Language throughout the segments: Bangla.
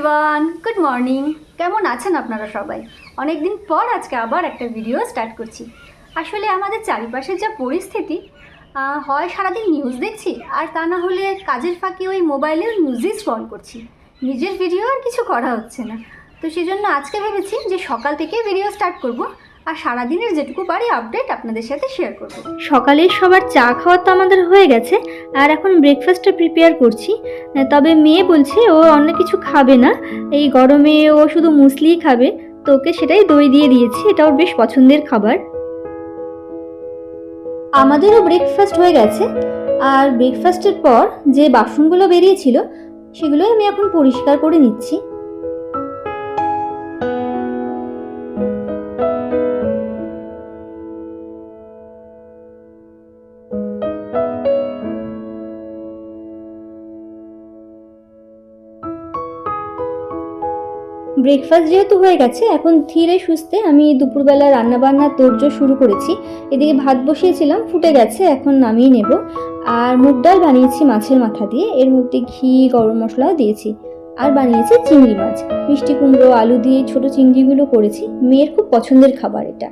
এভরিওয়ান গুড মর্নিং কেমন আছেন আপনারা সবাই? অনেক দিন পর আজকে আবার একটা ভিডিও স্টার্ট করছি। আসলে আমাদের চারিপাশের যা পরিস্থিতি হয় সারাদিন নিউজ দেখছি, আর তা না হলে কাজের ফাঁকে ওই মোবাইলেও নিউজই স্ক্রল করছি। নিজের ভিডিও আর কিছু করা হচ্ছে না। তো সেই জন্য আজকে ভেবেছি যে সকাল থেকে ভিডিও স্টার্ট করব। আর সারাদিনের যেটুকু পারি আপডেট আপনাদের সাথে শেয়ার করব। সকালে সবার চা খাওয়া তো আমাদের হয়ে গেছে, আর এখন ব্রেকফাস্টটা প্রিপেয়ার করছি। তবে মেয়ে বলছে ও অন্য কিছু খাবে না, এই গরমে ও শুধু মুসলিই খাবে তো ওকে সেটাই দই দিয়ে দিয়েছি, এটা ওর বেশ পছন্দের খাবার। আমাদেরও ব্রেকফাস্ট হয়ে গেছে, আর ব্রেকফাস্টের পর যে বাসনগুলো বেরিয়েছিল, সেগুলোই আমি এখন পরিষ্কার করে নিচ্ছি। ব্রেকফাস্ট যেহেতু হয়ে গেছে, এখন ধীরে সুস্থে আমি দুপুরবেলা রান্নাবান্না তোড়জোড় শুরু করেছি। এদিকে ভাত বসিয়েছিলাম, ফুটে গেছে, এখন নামিয়ে নেব। আর মুগ ডাল বানিয়েছি মাছের মাথা দিয়ে, এর মধ্যে ঘি, গরম মশলাও দিয়েছি। আর বানিয়েছি চিংড়ি মাছ। মিষ্টি কুমড়ো, আলু দিয়ে ছোট চিংড়িগুলো করেছি, মেয়ের খুব পছন্দের খাবার এটা।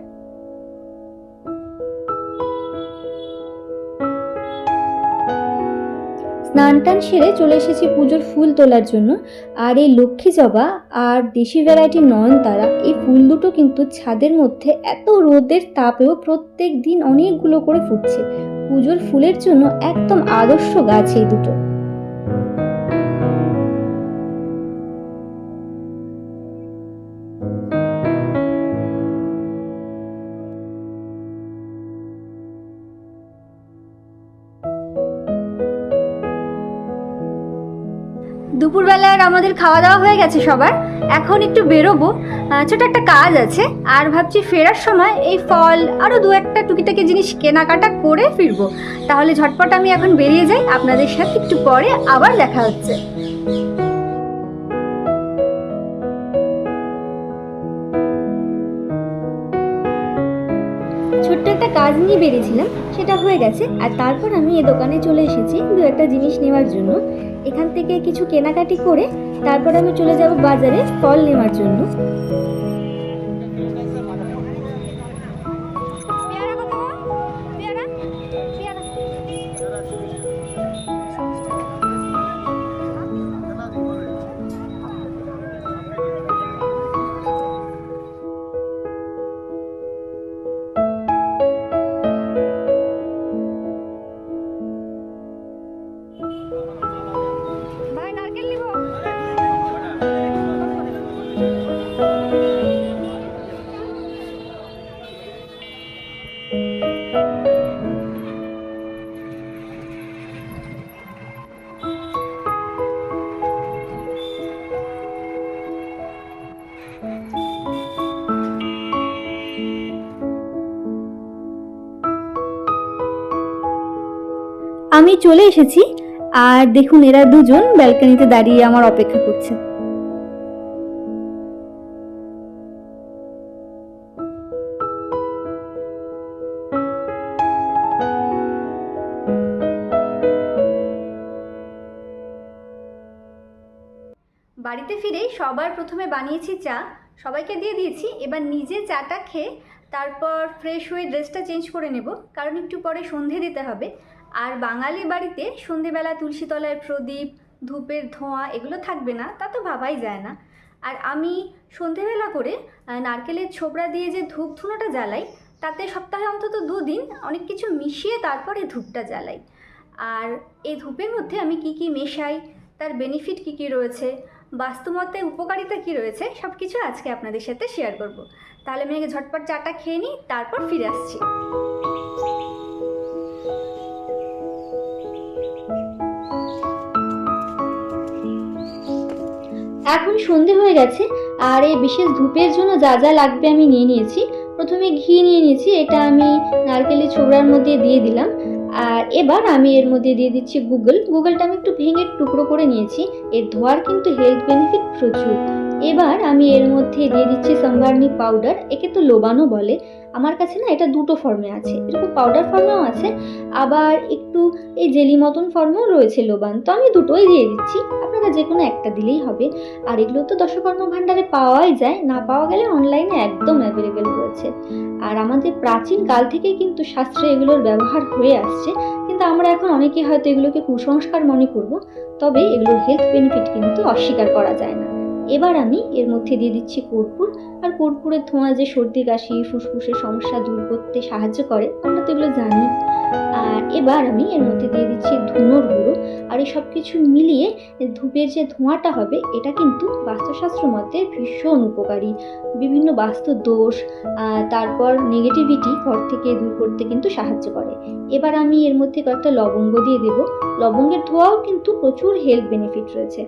স্নান টান সেরে চলে এসেছি পুজোর ফুল তোলার জন্য। আর এই লক্ষ্মী জবা আর দেশি ভ্যারাইটি নয়ন তারা, এই ফুল দুটো কিন্তু ছাদের মধ্যে এত রোদের তাপেও প্রত্যেক দিন অনেকগুলো করে ফুটছে। পুজোর ফুলের জন্য একদম আদর্শ গাছ এই দুটো। দুপুরবেলার আমাদের খাওয়া দাওয়া হয়ে গেছে সবার। এখন একটু বেরোবো। ছোট একটা কাজ আছে। আর ভাবছি ফেরার সময় এই ফল আরও দু একটা টুকিটাকি জিনিস কেনাকাটা করে ফিরবো। তাহলে ঝটপট আমি এখন বেরিয়ে যাই। আপনাদের সাথে একটু পরে আবার দেখা হচ্ছে। ছোট্ট একটা কাজ নিয়ে বেরিয়েছিলাম, সেটা হয়ে গেছে। আর তারপর আমি এ দোকানে চলে এসেছি দু একটা জিনিস নেওয়ার জন্য। এখান থেকে কিছু কেনাকাটি করে তারপর আমি চলে যাব বাজারে ফল নেওয়ার জন্য। আমি চলে এসেছি, আর দেখুন এরা দুজন ব্যালকনিতে দাঁড়িয়ে আমার অপেক্ষা করছে। বাড়িতে ফিরে সবার প্রথমে বানিয়েছি চা, সবাইকে দিয়ে দিয়েছি, এবার নিজে চাটা খেয়ে তারপর ফ্রেশ হয়ে ড্রেসটা চেঞ্জ করে নেব, কারণ একটু পরে সন্ধে দিতে হবে। আর বাঙালি বাড়িতে সন্ধেবেলা তুলসী তলায় প্রদীপ, ধূপের ধোঁয়া এগুলো থাকবে না, তা তো ভাবাই যায় না। আর আমি সন্ধেবেলা করে নারকেলের ছোবড়া দিয়ে যে ধূপ ধুনোটা জ্বালাই, তাতে সপ্তাহে অন্তত দুদিন অনেক কিছু মিশিয়ে তারপরে ধূপটা জ্বালাই। আর এই ধূপের মধ্যে আমি কি কি মেশাই, তার বেনিফিট কি কি রয়েছে বাস্তুমতে উপকারিতা কি রয়েছে সব কিছু আজকে আপনাদের সাথে শেয়ার করব। তাহলে আমি আগে ঝটপট চাটা খেয়ে নিই, তারপর ফিরে আসছি। এখন সন্ধে হয়ে গেছে, আর এই বিশেষ ধূপের জন্য যা যা লাগবে আমি নিয়ে নিয়েছি। প্রথমে ঘি নিয়ে নিয়েছি, এটা আমি নারকেলের ছোবড়ার মধ্যে দিয়ে দিলাম। আর এবার আমি এর মধ্যে দিয়ে দিচ্ছি গুগল। গুগলটা আমি একটু ভেঙে টুকরো করে নিয়েছি। এর ধোয়ার কিন্তু হেলথ বেনিফিট প্রচুর। এবার আমি এর মধ্যে দিয়ে দিচ্ছি সম্ভারনি পাউডার একে তো লোবানও বলে। আমার কাছে না এটা দুটো ফর্মে আছে। এরকম পাউডার ফর্মেও আছে, আবার একটু এই জেলি মতন ফর্মেও রয়েছে লোবান। তো আমি দুটোই দিয়ে দিচ্ছি। আপনারা যে কোনো একটা দিলেই হবে। আর এগুলো তো দশকর্ম ভাণ্ডারে পাওয়াই যায়। না পাওয়া গেলে অনলাইনে একদম অ্যাভেলেবেল রয়েছে। আর আমাদের প্রাচীন কাল থেকেই কিন্তু শাস্ত্রে এগুলোর ব্যবহার হয়ে আসছে। কিন্তু আমরা এখন অনেকে হয়তো এগুলোকে কুসংস্কার মনে করব। তবে এগুলোর হেলথ বেনিফিট কিন্তু অস্বীকার করা যায় না। এবার আমি এর মধ্যে দিয়ে দিচ্ছি কর্পূর। আর কর্পূরের ধোঁয়া যে সর্দি, কাশি, ফুসফুসের সমস্যা দূর করতে সাহায্য করে, আমরা তো এগুলো জানি। আর এবার আমি এর মধ্যে দিয়ে দিচ্ছি ধুনোর গুঁড়ো। আর এই সব কিছু মিলিয়ে ধূপের যে ধোঁয়াটা হবে, এটা কিন্তু বাস্তুশাস্ত্র মতে ভীষণ উপকারী। বিভিন্ন বাস্তু দোষ তারপর নেগেটিভিটি ঘর থেকে দূর করতে কিন্তু সাহায্য করে। এবার আমি এর মধ্যে কয়েকটা লবঙ্গ দিয়ে দেব। লবঙ্গের ধোঁয়াও কিন্তু প্রচুর হেলথ বেনিফিট রয়েছে।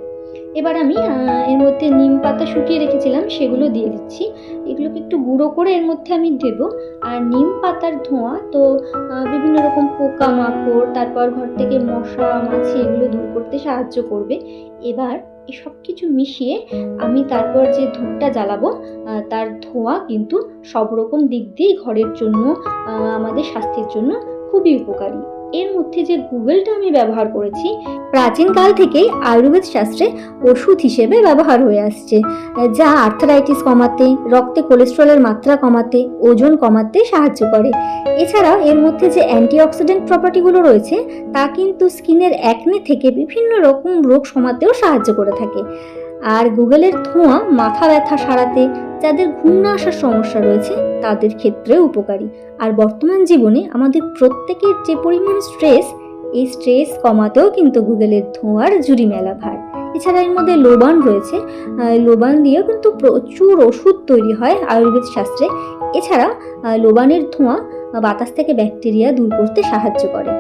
এবার আমি এর মধ্যে নিম পাতা শুকিয়ে রেখেছিলাম, সেগুলো দিয়ে দিচ্ছি। এগুলোকে একটু গুঁড়ো করে এর মধ্যে আমি দেব। আর নিম পাতার ধোঁয়া, তো বিভিন্ন রকম পোকা মাকড় তারপর ঘর থেকে মশা, মাছি, এগুলো দূর করতে সাহায্য করবে। এবার সব কিছু মিশিয়ে আমি তারপর যে ধূপটা জ্বালাবো তার ধোঁয়া কিন্তু সব রকম দিক দিয়েই ঘরের জন্য আমাদের স্বাস্থ্যের জন্য খুবই উপকারী। এর মধ্যে যে গুগলটা আমি ব্যবহার করেছি প্রাচীনকাল থেকেই আয়ুর্বেদ শাস্ত্রে ওষুধ হিসেবে ব্যবহার হয়ে আসছে। যা আর্থারাইটিস কমাতে, রক্তে কোলেস্ট্রলের মাত্রা কমাতে, ওজন কমাতে সাহায্য করে। এছাড়াও এর মধ্যে যে অ্যান্টিঅক্সিডেন্ট প্রপার্টিগুলো রয়েছে, তা কিন্তু স্কিনের একনে থেকে বিভিন্ন রকম রোগ সমাতেও সাহায্য করে থাকে। আর গুগলের ধোঁয়া, মাথা ব্যথা সারাতে যাদের ঘুম না আসার সমস্যা রয়েছে, তাদের ক্ষেত্রে উপকারী। আর বর্তমান জীবনে আমাদের প্রত্যেকের যে পরিমাণ স্ট্রেস এই স্ট্রেস কমাতেও কিন্তু গুগলের ধোঁয়ার জুড়ি মেলা ভার। এছাড়া এর মধ্যে লোবান রয়েছে। লোবান দিয়েও কিন্তু প্রচুর ওষুধ তৈরি হয় আয়ুর্বেদ শাস্ত্রে। এছাড়া লোবানের ধোঁয়া বাতাস থেকে ব্যাকটেরিয়া দূর করতে সাহায্য করে।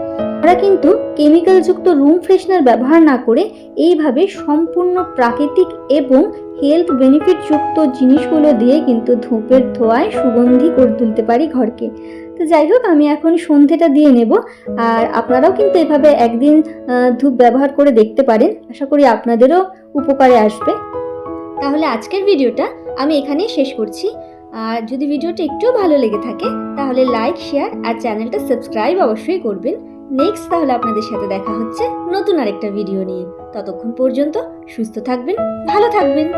আমরা কিন্তু কেমিক্যালযুক্ত রুম ফ্রেশনার ব্যবহার না করে এইভাবে সম্পূর্ণ প্রাকৃতিক এবং হেলথ বেনিফিট যুক্ত জিনিসগুলো দিয়ে কিন্তু ধূপের ধোঁয়ায় সুগন্ধি করে তুলতে পারি ঘরকে। তো যাই হোক, আমি এখন সন্ধেটা দিয়ে নেব। আর আপনারাও কিন্তু এভাবে একদিন ধূপ ব্যবহার করে দেখতে পারেন। আশা করি আপনাদেরও উপকারে আসবে। তাহলে আজকের ভিডিওটা আমি এখানেই শেষ করছি। আর যদি ভিডিওটা একটু ভালো লেগে থাকে, তাহলে লাইক, শেয়ার আর চ্যানেলটা সাবস্ক্রাইব অবশ্যই করবেন। নেক্সট তাহলে আপনাদের সাথে দেখা হচ্ছে নতুন আরেকটা ভিডিও নিয়ে। ততক্ষণ পর্যন্ত সুস্থ থাকবেন, ভালো থাকবেন।